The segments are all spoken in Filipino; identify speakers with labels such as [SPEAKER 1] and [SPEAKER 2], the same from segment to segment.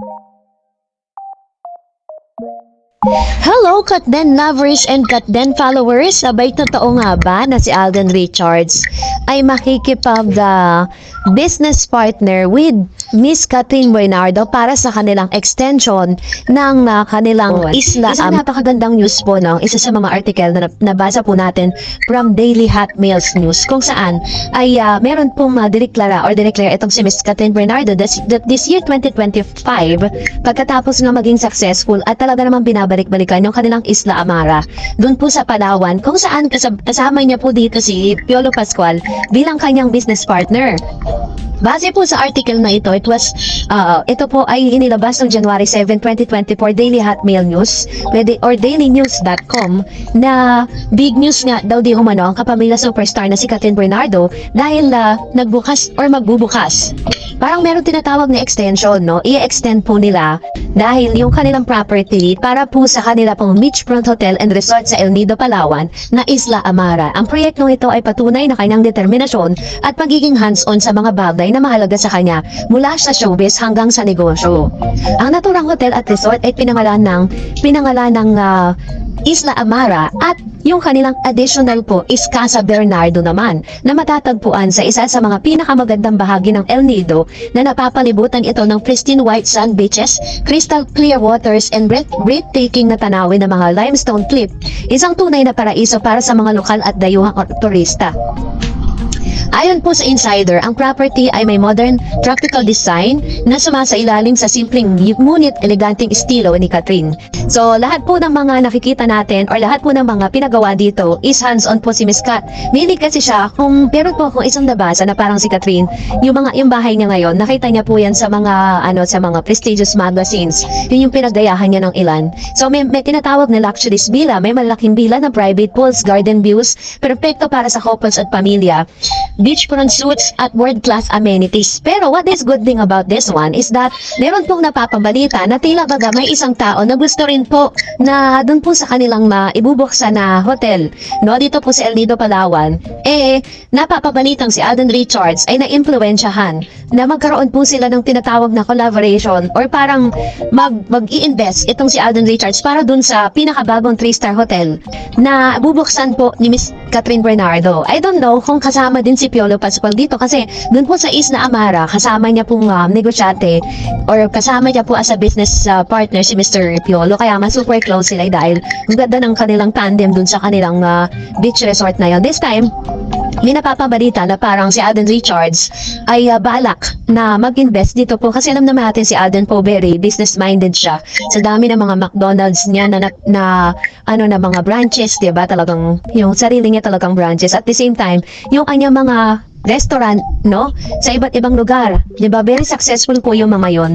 [SPEAKER 1] Thank you. Hello, Katden lovers and Katden followers! Sabay totoo nga ba na si Alden Richards ay makikipag the business partner with Miss Catherine Bernardo para sa kanilang extension ng uh, kanilang isla. Isang napakagandang news po, no? isa sa mga article na nab- nabasa po natin from Daily Hot Mails News kung saan ay uh, meron pong uh, diniklara or dineclare itong si Miss Catherine Bernardo that, this year 2025 pagkatapos nga maging successful at talaga namang binabalik-balikan yung kanilang Isla Amara doon po sa Palawan kung saan kasama niya po dito si Piolo Pascual bilang kanyang business partner. Base po sa article na ito, it was, uh, ito po ay inilabas ng January 7, 2024 Daily Hotmail News pwede, or dailynews.com na big news nga daw di umano ang kapamilya superstar na si Catherine Bernardo dahil uh, nagbukas or magbubukas. Parang meron tinatawag na extension, no? I-extend po nila dahil yung kanilang property para po sa kanila pong beachfront hotel and resort sa El Nido, Palawan na Isla Amara. Ang proyektong ito ay patunay na kanyang determinasyon at pagiging hands-on sa mga bagay na mahalaga sa kanya mula sa showbiz hanggang sa negosyo. Ang naturang hotel at resort ay pinangalan ng pinangalan ng ah, Isla Amara at yung kanilang additional po is Casa Bernardo naman na matatagpuan sa isa sa mga pinakamagandang bahagi ng El Nido na napapalibutan ito ng pristine white sand beaches, crystal clear waters and breath breathtaking na tanawin ng mga limestone cliff. Isang tunay na paraiso para sa mga lokal at dayuhang turista. Ayon po sa insider, ang property ay may modern tropical design na sumasailalim sa simpleng ngunit eleganteng estilo ni Catherine. So, lahat po ng mga nakikita natin or lahat po ng mga pinagawa dito is hands-on po si Miss Kat. Mainly kasi siya, kung meron po akong isang nabasa na parang si Catherine, yung mga yung bahay niya ngayon, nakita niya po yan sa mga ano sa mga prestigious magazines. Yun yung pinagayahan niya ng ilan. So, may, may tinatawag na luxurious villa, may malaking villa na private pools, garden views, perfecto para sa couples at pamilya beachfront suites at world-class amenities. Pero what is good thing about this one is that meron pong napapabalita na tila baga may isang tao na gusto rin po na doon po sa kanilang maibubuksan na hotel, no, dito po sa El Nido, Palawan, eh, napapabalitang si Alden Richards ay na-impluensyahan na magkaroon po sila ng tinatawag na collaboration or parang mag, mag-i-invest itong si Alden Richards para dun sa pinakabagong 3-star hotel na bubuksan po ni Miss Catherine Bernardo. I don't know kung kasama din si Piolo Pascual dito kasi dun po sa Isla Amara, kasama niya pong um, negosyante or kasama niya po as a business uh, partner si Mr. Piolo kaya mas super close sila dahil ang ganda ng kanilang tandem dun sa kanilang uh, beach resort na yun. This time, may napapabalita na parang si Alden Richards ay uh, balak na mag-invest dito po kasi alam naman natin si Alden po very business-minded siya. Sa dami ng mga McDonald's niya na, na, na ano na mga branches, 'di ba? Talagang yung sarili niya talagang branches. At the same time, yung kanyang mga restaurant, no? Sa iba't ibang lugar. 'Di ba? Very successful po yung mga yon.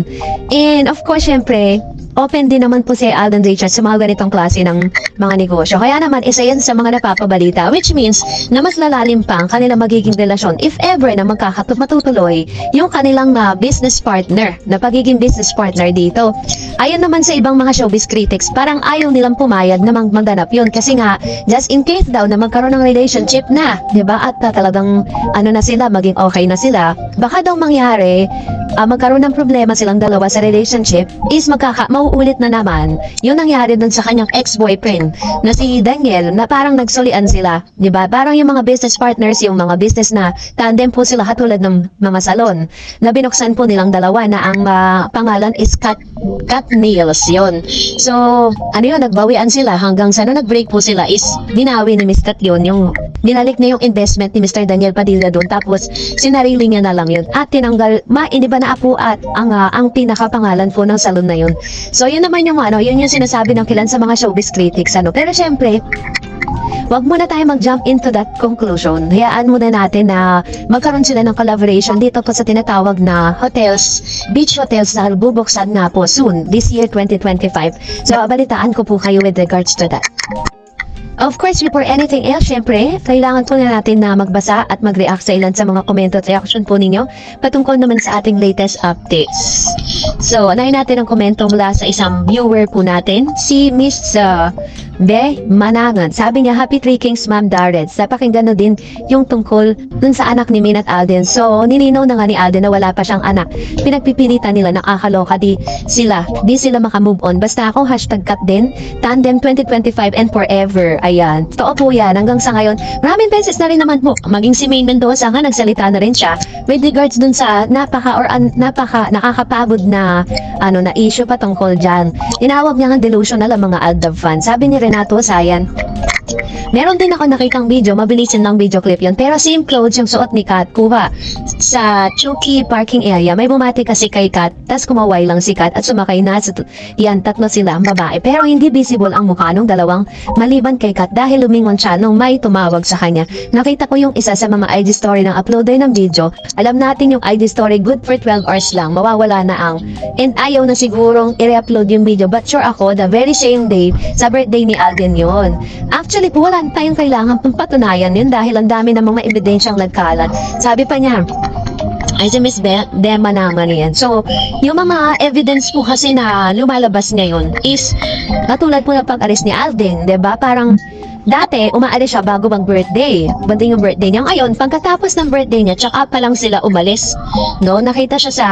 [SPEAKER 1] And of course, syempre, open din naman po si Alden Richards sa mga ganitong klase ng mga negosyo. Kaya naman, isa yan sa mga napapabalita, which means na mas lalalim pa ang kanilang magiging relasyon if ever na magkakatuloy yung kanilang uh, business partner, na pagiging business partner dito. Ayon naman sa ibang mga showbiz critics, parang ayaw nilang pumayag na mag magdanap yun kasi nga, just in case daw na magkaroon ng relationship na, di ba? At uh, talagang ano na sila, maging okay na sila, baka daw mangyari, uh, magkaroon ng problema silang dalawa sa relationship, is magkaka, mauulit na naman yung nangyari dun sa kanyang ex-boyfriend na si Daniel na parang nagsulian sila, di ba? Parang yung mga business partners, yung mga business na tandem po sila katulad ng mga salon na binuksan po nilang dalawa na ang ah, pangalan is Cat, Cat Nails yun. So, ano yun, nagbawian sila hanggang sa nung nag-break po sila is binawi ni Miss yun, yung binalik na yung investment ni Mr. Daniel Padilla doon tapos sinarili niya na lang yun at tinanggal, ma, hindi ba na apo at ang, ah, ang pinakapangalan po ng salon na yun. So, yun naman yung ano, yun yung sinasabi ng kilan sa mga showbiz critics, ano. Pero syempre, Wag muna tayo mag-jump into that conclusion. Hayaan muna natin na magkaroon sila ng collaboration dito po sa tinatawag na hotels, beach hotels na bubuksan nga po soon, this year 2025. So, balitaan ko po kayo with regards to that. Of course, before anything else, syempre, kailangan po na natin na magbasa at mag-react sa ilan sa mga comment at reaction po ninyo patungkol naman sa ating latest updates. So, anayin natin ang komento mula sa isang viewer po natin, si Miss uh, Be, manangan. Sabi niya, Happy Three Kings, Ma'am Darred. Sa pakinggan na din yung tungkol dun sa anak ni Min at Alden. So, nilinaw na nga ni Alden na wala pa siyang anak. Pinagpipilitan nila nakakaloka di sila. Di sila makamove on. Basta ako, hashtag cut din. Tandem 2025 and forever. Ayan. Totoo po yan. Hanggang sa ngayon, maraming beses na rin naman po. Maging si Maine Mendoza nga, nagsalita na rin siya with regards dun sa napaka or an, napaka nakakapagod na ano na issue patungkol dyan. Tinawag niya nga delusional ang mga Aldab fans. Sabi ni Renato Sayan, Meron din ako nakitang video, mabilisin lang video clip yun. Pero same clothes yung suot ni Kat, kuha sa Chucky parking area. May bumati kasi kay Kat, tas kumaway lang si Kat at sumakay na sa yan, tatlo sila ang babae. Pero hindi visible ang mukha ng dalawang maliban kay Kat dahil lumingon siya nung may tumawag sa kanya. Nakita ko yung isa sa mga IG story ng uploader ng video. Alam natin yung IG story good for 12 hours lang, mawawala na ang and ayaw na sigurong i-upload yung video. But sure ako, the very same day, sa birthday ni Alden yon. Actually wala tayong kailangan pang patunayan yun dahil ang dami namang mga ebidensyang nagkalat. Sabi pa niya, ay si Miss Be- Dema naman yan. So, yung mga evidence po kasi na lumalabas ngayon is katulad po ng pag-aris ni Alden, ba? Parang dati umaalis siya bago mag-birthday. Banding yung birthday niya. Ngayon, pagkatapos ng birthday niya, tsaka pa lang sila umalis. No, nakita siya sa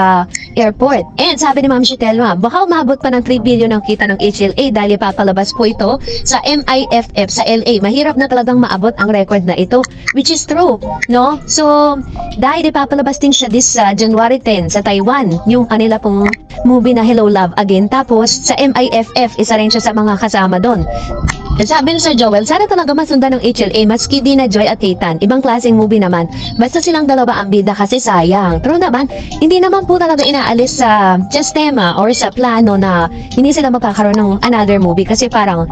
[SPEAKER 1] airport. And sabi ni Ma'am Chitelma, baka umabot pa ng 3 billion ang kita ng HLA dahil ipapalabas po ito sa MIFF sa LA. Mahirap na talagang maabot ang record na ito, which is true, no? So, dahil ipapalabas din siya this uh, January 10 sa Taiwan, yung kanila pong movie na Hello Love Again. Tapos, sa MIFF, isa rin siya sa mga kasama doon. Sabi ni Sir Joel, sana talaga masundan ng HLA, maski di na Joy at Kaitan. Ibang klaseng movie naman. Basta silang dalawa ang bida kasi sayang. Pero naman, hindi naman po talaga inaalis sa sistema or sa plano na hindi sila magkakaroon ng another movie kasi parang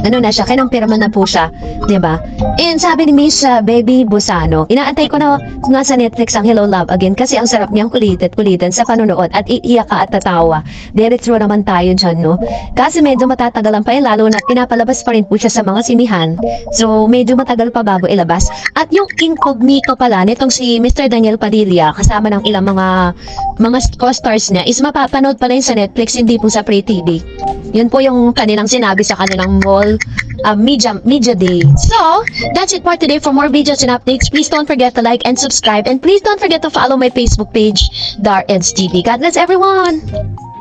[SPEAKER 1] ano na siya, kinampirma na po siya, di ba? And sabi ni Miss uh, Baby Busano, inaantay ko na nga sa Netflix ang Hello Love Again kasi ang sarap niyang kulitit kulitin sa panonood at iiyak ka at tatawa. Diretso naman tayo dyan, no? Kasi medyo matatagalan pa yun, lalo na pinapalabas pa rin po siya sa mga sinihan. So, medyo matagal pa bago ilabas. At yung incognito pala nitong si Mr. Daniel Padilla, kasama ng ilang mga mga co-stars niya, is mapapanood pala yun sa Netflix, hindi po sa Free TV. Yun po yung kanilang sinabi sa kanilang mall uh, media, media day. So, that's it for today. For more videos and updates, please don't forget to like and subscribe. And please don't forget to follow my Facebook page, Dar TV. God bless everyone!